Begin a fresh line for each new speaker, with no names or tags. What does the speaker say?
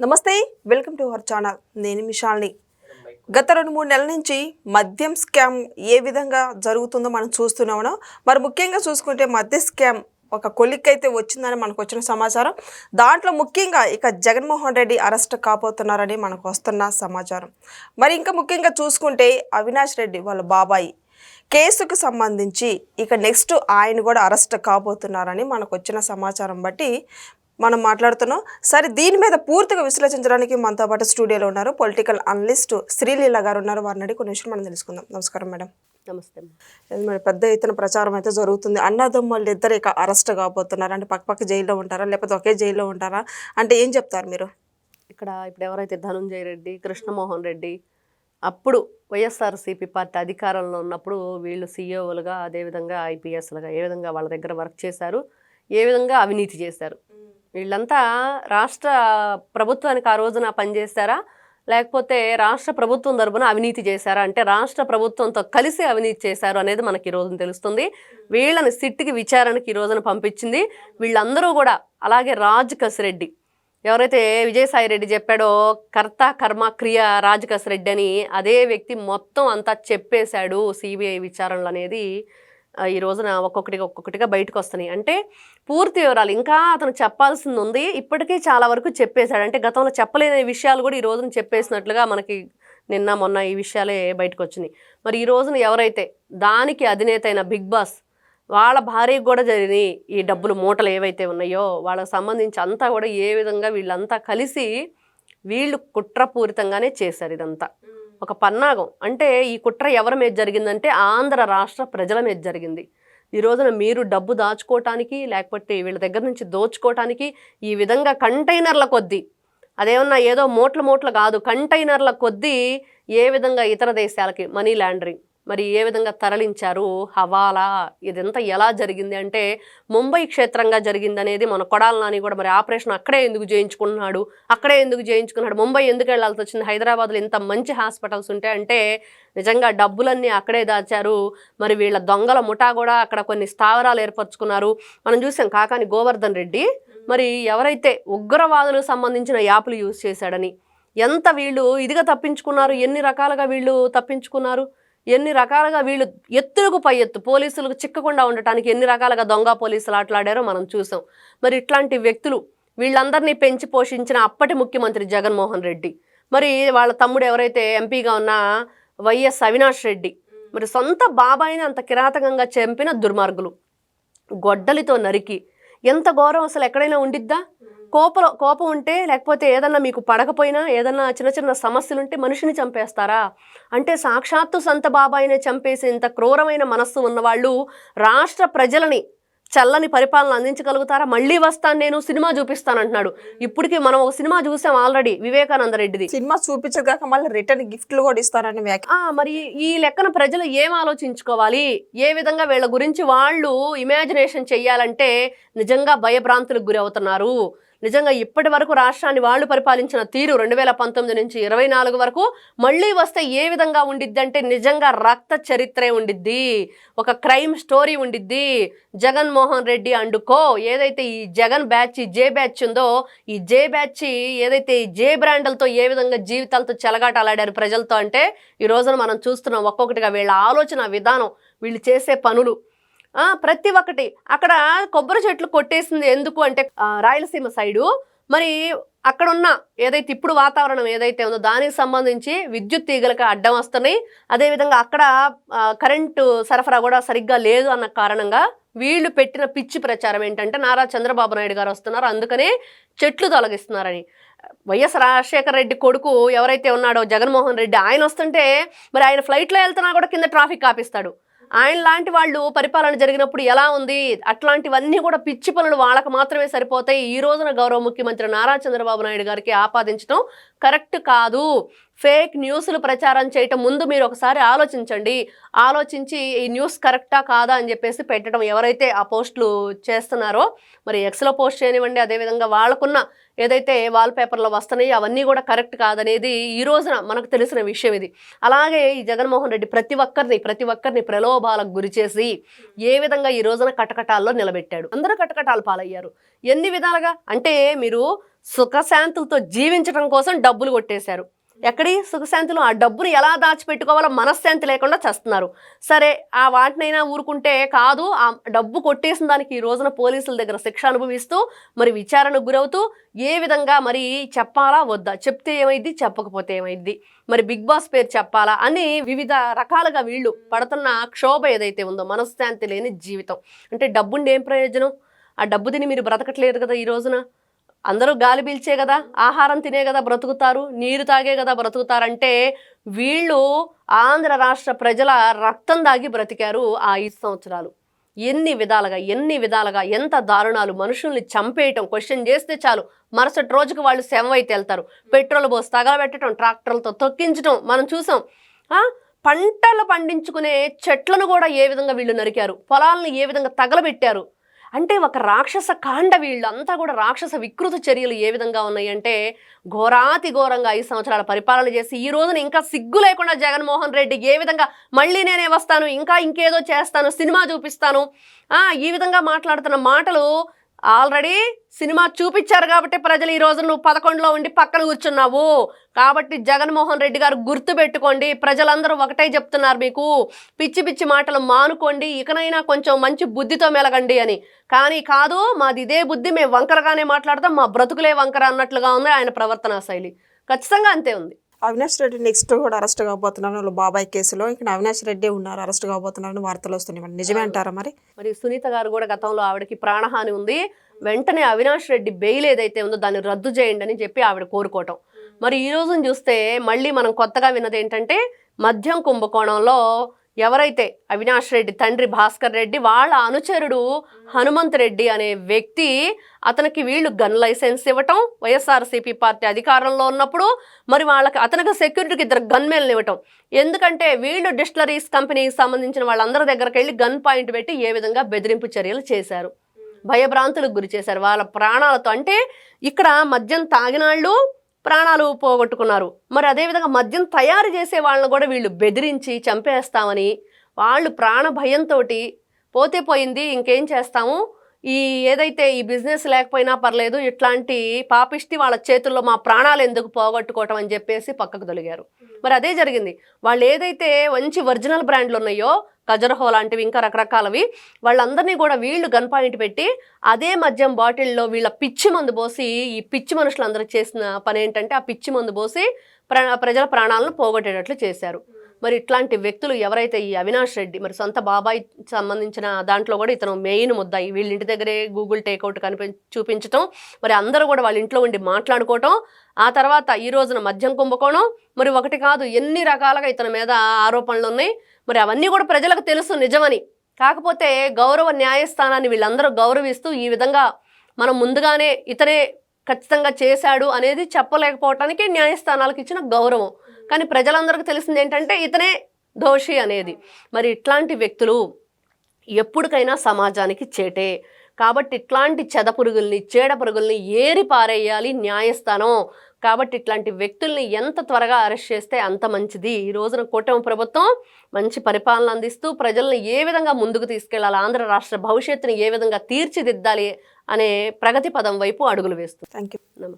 నమస్తే welcome to our channel. నేను మిషాల్ని గత రెండు మూడు నెలల నుంచి మద్యం స్కామ్ ఏ విధంగా జరుగుతుందో మనం చూస్తున్నామనో మరి ముఖ్యంగా చూసుకుంటే మద్య స్కామ్ ఒక కొలిక్ అయితే వచ్చిందని మనకు వచ్చిన సమాచారం. దాంట్లో ముఖ్యంగా ఇక జగన్మోహన్ రెడ్డి అరెస్ట్ కాబోతున్నారని మనకు వస్తున్న సమాచారం. మరి ఇంకా ముఖ్యంగా చూసుకుంటే అవినాష్ రెడ్డి వాళ్ళ బాబాయి కేసుకు సంబంధించి ఇక నెక్స్ట్ ఆయన కూడా అరెస్ట్ కాబోతున్నారని మనకు వచ్చిన సమాచారం బట్టి మనం మాట్లాడుతున్నాం. సరే దీని మీద పూర్తిగా విశ్లేషించడానికి మనతో పాటు స్టూడియోలో ఉన్నారు పొలిటికల్ అనలిస్ట్ శ్రీలీల గారు ఉన్నారు. వారిని అడిగి కొన్ని విషయాలు మనం తెలుసుకుందాం. నమస్కారం మేడం.
నమస్తే
మరి పెద్ద ఎత్తున ప్రచారం అయితే జరుగుతుంది. అన్నదమ్ముళ్ళు ఇద్దరు ఇక అరెస్ట్ కాబోతున్నారు. అంటే పక్క పక్క జైల్లో ఉంటారా లేకపోతే ఒకే జైల్లో ఉంటారా? అంటే ఏం చెప్తారు మీరు?
ఇక్కడ ఇప్పుడు ఎవరైతే ధనుంజయ రెడ్డి కృష్ణమోహన్ రెడ్డి అప్పుడు వైఎస్ఆర్సీపీ పార్టీ అధికారంలో ఉన్నప్పుడు వీళ్ళు సీఈఓలుగా అదేవిధంగా ఐపీఎస్లుగా ఏ విధంగా వాళ్ళ దగ్గర వర్క్ చేశారు ఏ విధంగా అవినీతి చేశారు. వీళ్ళంతా రాష్ట్ర ప్రభుత్వానికి ఆ రోజున పనిచేస్తారా లేకపోతే రాష్ట్ర ప్రభుత్వం తరపున అవినీతి చేశారా? అంటే రాష్ట్ర ప్రభుత్వంతో కలిసి అవినీతి చేశారు అనేది మనకి ఈ రోజున తెలుస్తుంది. వీళ్ళని సిట్టికి విచారణకి ఈ రోజున పంపించింది. వీళ్ళందరూ కూడా అలాగే రాజ్ కసిరెడ్డి ఎవరైతే విజయసాయి రెడ్డి చెప్పాడో కర్త కర్మ క్రియ రాజ్ కసిరెడ్డి అని అదే వ్యక్తి మొత్తం అంతా చెప్పేశాడు. సిబిఐ విచారణలు అనేది ఈ రోజున ఒక్కొక్కటిగా ఒక్కొక్కటిగా బయటకు వస్తున్నాయి అంటే పూర్తి వివరాలు ఇంకా అతను చెప్పాల్సింది ఉంది ఇప్పటికీ చాలా వరకు చెప్పేశాడు. అంటే గతంలో చెప్పలేని విషయాలు కూడా ఈ రోజున చెప్పేసినట్లుగా మనకి నిన్న మొన్న ఈ విషయాలే బయటకు వచ్చినాయి మరి ఈ రోజున ఎవరైతే దానికి అధినేత అయిన బిగ్ బాస్ వాళ్ళ భార్యకు కూడా జరిగినాయి ఈ డబ్బులు మూటలు ఏవైతే ఉన్నాయో వాళ్ళకి సంబంధించి అంతా కూడా ఏ విధంగా వీళ్ళంతా కలిసి వీళ్ళు కుట్రపూరితంగానే చేశారు ఇదంతా. ఒక పన్నాగం. అంటే ఈ కుట్ర ఎవరి మీద జరిగిందంటే ఆంధ్ర రాష్ట్ర ప్రజల మీద జరిగింది. ఈ రోజున మీరు డబ్బు దాచుకోవటానికి లేకపోతే వీళ్ళ దగ్గర నుంచి దోచుకోవటానికి ఈ విధంగా కంటైనర్ల కొద్దీ అదేమన్నా ఏదో మోట్ల మోట్లు కాదు కంటైనర్ల కొద్దీ ఏ విధంగా ఇతర దేశాలకి మనీ లాండరింగ్ మరి ఏ విధంగా తరలించారు? హవాలా? ఇదంతా ఎలా జరిగింది? అంటే ముంబై క్షేత్రంగా జరిగింది అనేది మన కొడాల నాని కూడా మరి ఆపరేషన్ అక్కడే ఎందుకు చేయించుకున్నాడు? అక్కడే ఎందుకు చేయించుకున్నాడు? ముంబై ఎందుకు వెళ్ళాల్సి వచ్చింది? హైదరాబాద్లో ఇంత మంచి హాస్పిటల్స్ ఉంటాయి అంటే నిజంగా డబ్బులన్నీ అక్కడే దాచారు. మరి వీళ్ళ దొంగల ముఠా కూడా అక్కడ కొన్ని స్థావరాలు ఏర్పరచుకున్నారు. మనం చూసాం కాకాని గోవర్ధన్ రెడ్డి. మరి ఎవరైతే ఉగ్రవాదులకు సంబంధించిన యాప్లు యూజ్ చేశాడని ఎంత వీళ్ళు ఇదిగా తప్పించుకున్నారు? ఎన్ని రకాలుగా వీళ్ళు తప్పించుకున్నారు? ఎన్ని రకాలుగా వీళ్ళు ఎత్తులకు పై ఎత్తు పోలీసులకు చిక్కకుండా ఉండటానికి ఎన్ని రకాలుగా దొంగ పోలీసులు ఆటలాడారో మనం చూసాం. మరి ఇట్లాంటి వ్యక్తులు వీళ్ళందరినీ పెంచి పోషించిన అప్పటి ముఖ్యమంత్రి జగన్మోహన్ రెడ్డి మరి వాళ్ళ తమ్ముడు ఎవరైతే ఎంపీగా ఉన్న వైఎస్ అవినాష్ రెడ్డి మరి సొంత బాబాయిని అంత కిరాతకంగా చంపిన దుర్మార్గులు. గొడ్డలితో నరికి ఎంత ఘోరం అసలు ఎక్కడైనా ఉండిద్దా? కోపం కోపం ఉంటే లేకపోతే ఏదన్నా మీకు పడకపోయినా ఏదన్నా చిన్న చిన్న సమస్యలు ఉంటే మనిషిని చంపేస్తారా? అంటే సాక్షాత్తు సంత బాబాయినే చంపేసి ఇంత క్రూరమైన మనస్సు ఉన్నవాళ్ళు రాష్ట్ర ప్రజలని చల్లని పరిపాలన అందించగలుగుతారా? మళ్ళీ వస్తాను నేను సినిమా చూపిస్తాను అంటున్నాడు ఇప్పటికి మనం ఒక సినిమా చూసాం ఆల్రెడీ వివేకానంద రెడ్డిది.
సినిమా చూపించగాక మళ్ళీ రిటర్న్ గిఫ్ట్లు కూడా ఇస్తారని
మరి ఈ లెక్కన ప్రజలు ఏం ఆలోచించుకోవాలి? ఏ విధంగా వీళ్ళ గురించి వాళ్ళు ఇమాజినేషన్ చెయ్యాలంటే నిజంగా భయభ్రాంతులకు గురి అవుతున్నారు నిజంగా ఇప్పటి వరకు రాష్ట్రాన్ని వాళ్ళు పరిపాలించిన తీరు రెండు వేల పంతొమ్మిది నుంచి ఇరవై నాలుగు వరకు మళ్ళీ వస్తే ఏ విధంగా ఉండిద్ది అంటే నిజంగా రక్త చరిత్రే ఉండిద్ది. ఒక క్రైమ్ స్టోరీ ఉండిద్ది. జగన్మోహన్ రెడ్డి అండుకో ఏదైతే ఈ జగన్ బ్యాచ్ జే బ్యాచ్ ఉందో ఈ జే బ్యాచ్ ఏదైతే ఈ జే బ్రాండ్లతో ఏ విధంగా జీవితాలతో చెలగాటలాడారు ప్రజలతో అంటే ఈ రోజున మనం చూస్తున్నాం ఒక్కొక్కటిగా వీళ్ళ ఆలోచన విధానం వీళ్ళు చేసే పనులు. ప్రతి ఒక్కటి. అక్కడ కొబ్బరి చెట్లు కొట్టేసింది ఎందుకు అంటే రాయలసీమ సైడు. మరి అక్కడ ఉన్న ఏదైతే ఇప్పుడు వాతావరణం ఏదైతే ఉందో దానికి సంబంధించి విద్యుత్ తీగలకు అడ్డం వస్తున్నాయి. అదేవిధంగా అక్కడ కరెంటు సరఫరా కూడా సరిగ్గా లేదు అన్న కారణంగా వీళ్ళు పెట్టిన పిచ్చి ప్రచారం ఏంటంటే నారా చంద్రబాబు నాయుడు గారు వస్తున్నారు. అందుకనే చెట్లు తొలగిస్తున్నారని. వైఎస్ రాజశేఖర రెడ్డి కొడుకు ఎవరైతే ఉన్నాడో జగన్మోహన్ రెడ్డి ఆయన వస్తుంటే మరి ఆయన ఫ్లైట్లో వెళ్తున్నా కూడా కింద ట్రాఫిక్ ఆపిస్తాడు. ఆయన లాంటి వాళ్ళు పరిపాలన జరిగినప్పుడు ఎలా ఉంది? అట్లాంటివన్నీ కూడా పిచ్చి పనులు వాళ్ళకు మాత్రమే సరిపోతాయి. ఈ రోజున గౌరవ ముఖ్యమంత్రి నారా చంద్రబాబు నాయుడు గారికి ఆపాదించడం కరెక్ట్ కాదు. ఫేక్ న్యూస్లు ప్రచారం చేయటం ముందు మీరు ఒకసారి ఆలోచించండి. ఆలోచించి ఈ న్యూస్ కరెక్టా కాదా అని చెప్పేసి పెట్టడం ఎవరైతే ఆ పోస్టులు చేస్తున్నారో మరి ఎక్స్లో పోస్ట్ చేయనివ్వండి అదేవిధంగా వాళ్ళకున్న ఏదైతే వాల్ పేపర్లో వస్తున్నాయో అవన్నీ కూడా కరెక్ట్ కాదనేది ఈ రోజున మనకు తెలిసిన విషయం ఇది. అలాగే ఈ జగన్మోహన్ రెడ్డి ప్రతి ఒక్కరిని ప్రతి ఒక్కరిని ప్రలోభాలకు గురి చేసి ఏ విధంగా ఈ రోజున కటకటాల్లో నిలబెట్టాడు? అందరూ కటకటాలు పాలయ్యారు. ఎన్ని విధాలుగా? అంటే మీరు సుఖశాంతులతో జీవించడం కోసం డబ్బులు కొట్టేశారు. ఎక్కడి సుఖశాంతులు ఆ డబ్బును ఎలా దాచిపెట్టుకోవాలో మనశ్శాంతి లేకుండా చేస్తున్నారు. సరే ఆ వాటినైనా ఊరుకుంటే కాదు ఆ డబ్బు కొట్టేసిన దానికి ఈ రోజున పోలీసుల దగ్గర శిక్ష అనుభవిస్తూ మరి విచారణకు గురవుతూ ఏ విధంగా మరి చెప్పాలా వద్దా? చెప్తే ఏమైంది చెప్పకపోతే ఏమైంది మరి బిగ్ బాస్ పేరు చెప్పాలా అని వివిధ రకాలుగా వీళ్ళు పడుతున్న క్షోభ ఏదైతే ఉందో మనశ్శాంతి లేని జీవితం. అంటే డబ్బుండి ఏం ప్రయోజనం? ఆ డబ్బు తిని మీరు బ్రతకట్లేదు కదా ఈ రోజున? అందరూ గాలి పీల్చే కదా ఆహారం తినే కదా బ్రతుకుతారు నీరు తాగే కదా బ్రతుకుతారంటే వీళ్ళు ఆంధ్ర రాష్ట్ర ప్రజల రక్తం దాగి బ్రతికారు ఆ ఐదు సంవత్సరాలు. ఎన్ని విధాలుగా ఎన్ని విధాలుగా ఎంత దారుణాలు మనుషుల్ని చంపేయటం క్వశ్చన్ చేస్తే చాలు. మరుసటి రోజుకి వాళ్ళు సెవైతే వెళ్తారు. పెట్రోల్ పోసి తగలబెట్టడం ట్రాక్టర్లతో తొక్కించడం మనం చూసాం. పంటలు పండించుకునే చెట్లను కూడా ఏ విధంగా వీళ్ళు నరికారు? పొలాలను ఏ విధంగా తగలబెట్టారు? అంటే ఒక రాక్షస కాండ వీళ్ళంతా కూడా రాక్షస వికృత చర్యలు ఏ విధంగా ఉన్నాయంటే ఘోరాతి ఘోరంగా ఐదు సంవత్సరాల పరిపాలన చేసి ఈ రోజున ఇంకా సిగ్గు లేకుండా జగన్మోహన్ రెడ్డి ఏ విధంగా మళ్ళీ నేనే వస్తాను ఇంకా ఇంకేదో చేస్తాను సినిమా చూపిస్తాను ఈ విధంగా మాట్లాడుతున్న మాటలు ఆల్రెడీ సినిమా చూపించారు కాబట్టి ప్రజలు ఈ రోజు నువ్వు పదకొండులో ఉండి పక్కన కూర్చున్నావు. కాబట్టి జగన్మోహన్ రెడ్డి గారు గుర్తు పెట్టుకోండి. ప్రజలందరూ ఒకటే చెప్తున్నారు మీకు. పిచ్చి పిచ్చి మాటలు మానుకోండి. ఇకనైనా కొంచెం మంచి బుద్ధితో మెలగండి అని. కానీ కాదు మాది ఇదే బుద్ధి. మేము వంకరగానే మాట్లాడతాం మా బ్రతుకులే వంకర అన్నట్లుగా ఉంది ఆయన ప్రవర్తనా శైలి. ఖచ్చితంగా అంతే ఉంది.
అవినాష్ రెడ్డి నెక్స్ట్ కూడా అరెస్ట్ కాబోతున్నారు వాళ్ళ బాబాయ్ కేసులో. ఇంకా అవినాష్ రెడ్డి ఉన్నారు అరెస్ట్ కాబోతున్నారని వార్తలు వస్తున్నాయి. మరి నిజమే అంటారా మరి?
మరి సునీత గారు కూడా గతంలో ఆవిడకి ప్రాణహాని ఉంది. వెంటనే అవినాష్ రెడ్డి బెయిల్ ఏదైతే ఉందో దాన్ని రద్దు చేయండి అని చెప్పి ఆవిడ కోరుకోవటం. మరి ఈ రోజున చూస్తే మళ్ళీ మనం కొత్తగా విన్నది ఏంటంటే మద్యం కుంభకోణంలో ఎవరైతే అవినాష్ రెడ్డి తండ్రి భాస్కర్ రెడ్డి వాళ్ళ అనుచరుడు హనుమంత్ రెడ్డి అనే వ్యక్తి అతనికి వీళ్ళు గన్ లైసెన్స్ ఇవ్వటం వైఎస్ఆర్సీపీ పార్టీ అధికారంలో ఉన్నప్పుడు మరి వాళ్ళకి అతనికి సెక్యూరిటీకి ఇద్దరు గన్ మేల్ని ఇవ్వటం. ఎందుకంటే వీళ్ళు డిస్టిలరీస్ కంపెనీకి సంబంధించిన వాళ్ళందరి దగ్గరికి వెళ్ళి గన్ పాయింట్ పెట్టి ఏ విధంగా బెదిరింపు చర్యలు చేశారు. భయభ్రాంతులకు గురి చేశారు. వాళ్ళ ప్రాణాలతో అంటే ఇక్కడ మద్యం తాగినాళ్ళు ప్రాణాలు పోగొట్టుకున్నారు. మరి అదేవిధంగా మద్యం తయారు చేసే వాళ్ళని కూడా వీళ్ళు బెదిరించి చంపేస్తామని వాళ్ళు ప్రాణ భయంతో పోతే పోయింది ఇంకేం చేస్తాము? ఈ ఏదైతే ఈ బిజినెస్ లేకపోయినా పర్లేదు ఇట్లాంటి పాపిష్టి వాళ్ళ చేతుల్లో మా ప్రాణాలు ఎందుకు పోగొట్టుకోవటం అని చెప్పేసి పక్కకు తొలిగారు. మరి అదే జరిగింది. వాళ్ళు ఏదైతే మంచి ఒరిజినల్ బ్రాండ్లు ఉన్నాయో ఖజరహో లాంటివి ఇంకా రకరకాలవి. వాళ్ళందరినీ కూడా వీళ్ళు గన్ పాయింట్ పెట్టి అదే మద్యం బాటిల్లో వీళ్ళ పిచ్చి మందు పోసి ఈ పిచ్చి మనుషులందరూ చేసిన పని ఏంటంటే ఆ పిచ్చి మందు పోసి ప్రజల ప్రాణాలను పోగొట్టేటట్లు చేశారు. మరి ఇట్లాంటి వ్యక్తులు ఎవరైతే ఈ అవినాష్ రెడ్డి మరి సొంత బాబాయ్ సంబంధించిన దాంట్లో కూడా ఇతను మెయిన్ ముద్దాయి వీళ్ళ ఇంటి దగ్గరే గూగుల్ టేక్అవుట్ కనిపి చూపించటం మరి అందరూ కూడా వాళ్ళ ఇంట్లో ఉండి మాట్లాడుకోవటం ఆ తర్వాత ఈ రోజున మద్యం కుంభకోణం మరి ఒకటి కాదు ఎన్ని రకాలుగా ఇతని మీద ఆరోపణలు ఉన్నాయి. మరి అవన్నీ కూడా ప్రజలకు తెలుసు నిజమని. కాకపోతే గౌరవ న్యాయస్థానాన్ని వీళ్ళందరూ గౌరవిస్తూ ఈ విధంగా మనం ముందుగానే ఇతనే ఖచ్చితంగా చేశాడు అనేది చెప్పలేకపోవటానికి న్యాయస్థానాలకు ఇచ్చిన గౌరవం. కానీ ప్రజలందరికీ తెలిసింది ఏంటంటే ఇతనే దోషి అనేది. మరి ఇట్లాంటి వ్యక్తులు ఎప్పటికైనా సమాజానికి చేటే. కాబట్టి ఇట్లాంటి చెద పురుగుల్ని చీడ పురుగుల్ని ఏరి పారేయాలి న్యాయస్థానం. కాబట్టి ఇట్లాంటి వ్యక్తుల్ని ఎంత త్వరగా అరెస్ట్ చేస్తే అంత మంచిది. ఈ రోజున కూటమి ప్రభుత్వం మంచి పరిపాలన అందిస్తూ ప్రజల్ని ఏ విధంగా ముందుకు తీసుకెళ్ళాలి ఆంధ్ర రాష్ట్ర భవిష్యత్తుని ఏ విధంగా తీర్చిదిద్దాలి అనే ప్రగతి పదం వైపు అడుగులు వేస్తుంది.
Thank you